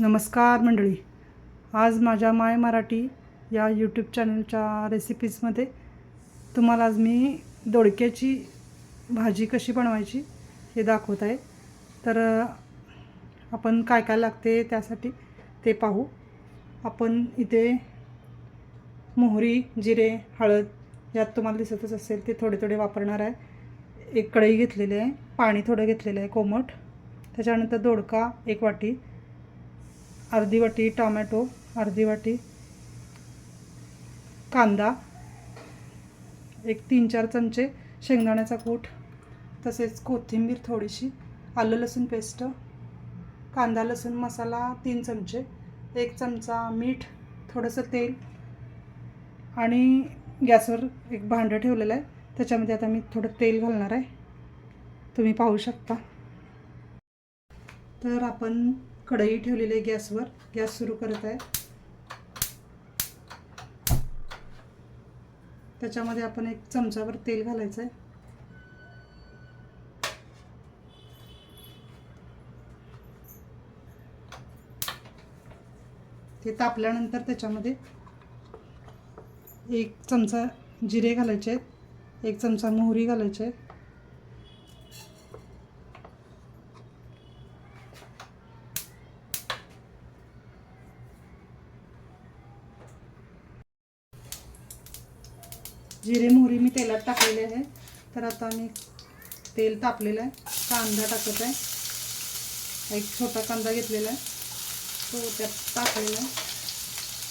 नमस्कार मंडळी. आज माझ्या माय मराठी या यूट्यूब चॅनलच्या रेसिपीजमध्ये तुम्हाला आज मी दोडक्याची भाजी कशी बनवायची हे दाखवत आहे. तर आपण काय काय लागते त्यासाठी ते पाहू. आपण इथे मोहरी जिरे हळद यात तुम्हाला दिसतच असेल ते थोडे थोडे वापरणार आहे. एक कढई घेतलेली आहे पाणी थोडं घेतलेलं आहे कोमट. त्याच्यानंतर दोडका एक वाटी. अर्धी वाटी टोमॅटो अर्धी वाटी कांदा एक तीन चार चमचे शेंगदाण्याचा कूट तसेच कोथिंबीर थोडीशी आलं लसूण पेस्ट कांदा लसूण मसाला तीन चमचे एक चमचा मीठ थोडंसं तेल आणि गॅसवर एक भांडं ठेवलेलं आहे. त्याच्यामध्ये आता मी थोडं तेल घालणार आहे. तुम्ही पाहू शकता. तर आपण कढई ठेवलेली आहे गॅसवर. गॅस सुरू करत आहे. त्याच्यामध्ये आपण एक चमचावर तेल घालायचं आहे ते तापल्यानंतर त्याच्यामध्ये एक चमचा जिरे घालायचे आहेत. एक चमचा मोहरी घालायचे आहे जिरे मोहरी मी तेलात टाकलेले आहे तर आता मी तेल तापलेलं आहे. कांदा टाकत आहे. एक छोटा कांदा घेतलेला आहे. तो त्यात टाकलेला आहे.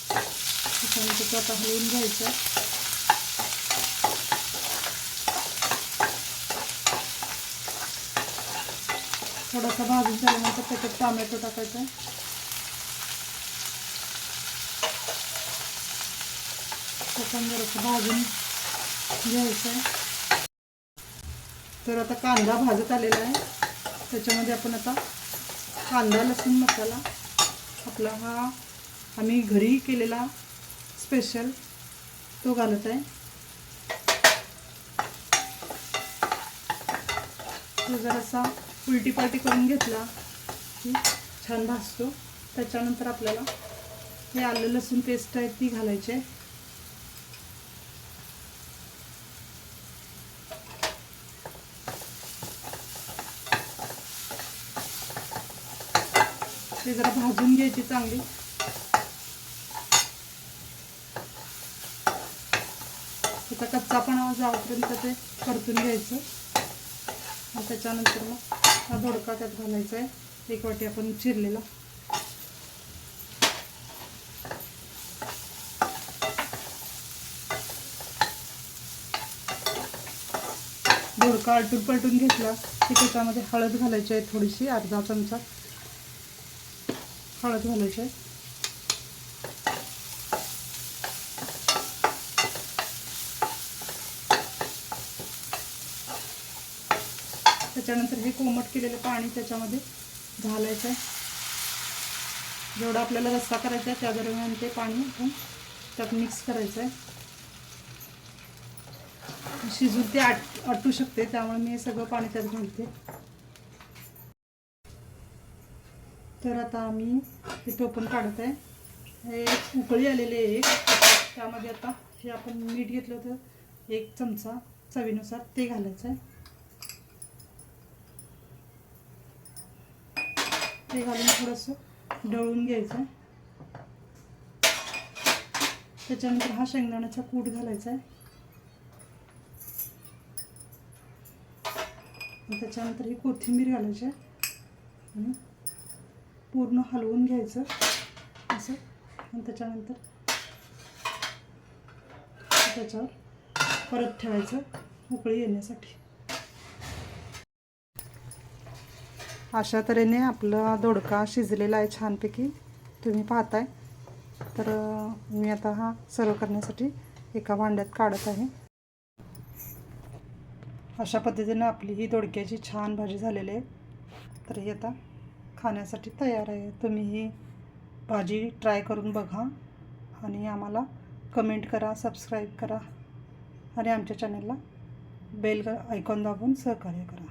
त्याच्यानंतर तो आता हलवून घ्यायचं आहे. थोडासा भाजून झाल्यानंतर त्याच्यात टोमॅटो टाकायचा आहे. जरासं भाजून घ्यायचं तर आता कांदा भाजत आलेला आहे. त्याच्यामध्ये आपण आता कांदा लसूण मसाला आपला हा आम्ही घरी केलेला स्पेशल तो घालत आहे. तो जरासा उलटी पालटी करून घेतला की छान भाजतो. त्याच्यानंतर आपल्याला हे आलं लसूण पेस्ट आहे ती घालायची आहे. ते जरा भाजून घ्यायची चांगली. त्याचा कच्चापणा जाऊपर्यंत ते परतून घ्यायचं. आणि त्याच्यानंतर मग हा दोडका त्यात घालायचा आहे एक वाटी आपण चिरलेला. दोडका आलटून पलटून घेतला की त्याच्यामध्ये हळद घालायची आहे थोडीशी अर्धा चमचा. हळद घालायची आहे. त्याच्यानंतर हे कोमट केलेलं पाणी त्याच्यामध्ये घालायचं आहे. जेवढा आपल्याला रस्सा करायचा आहे त्या दरम्यान ते पाणी आपण त्यात मिक्स करायचं आहे. शिजून ते आट आटू शकते त्यामुळे मी हे सगळं पाणी त्यात घालते. तर आता आम्ही हे टोपण काढत आहे. हे उकळी आलेली आहे एक. त्यामध्ये आता हे आपण मीठ घेतलं होतं. एक चमचा चवीनुसार ते घालायचं आहे. ते घालून थोडंसं डळून घ्यायचं आहे. त्याच्यानंतर हा शेंगदाण्याचा कूट घालायचा आहे. त्याच्यानंतर ही कोथिंबीर घालायची आहे. पूर्ण हलवून घ्यायचं. असं. आणि त्याच्यानंतर त्याच्यावर परत ठेवायचं उकळी येण्यासाठी. अशा तऱ्हेने आपला दोडका शिजलेला आहे छानपैकी. तुम्ही पाहताय. तर मी आता हा सर्व करण्यासाठी एका भांड्यात काढत आहे. अशा पद्धतीनं आपली ही दोडक्याची छान भाजी झालेली आहे. तर ही आता खाण्यासाठी तयार आहे. तुम्ही ही भाजी ट्राय करून बघा आणि आम्हाला कमेंट करा सबस्क्राईब करा आणि आमच्या चॅनलला बेल आयकॉन दाबून सहकार्य करा.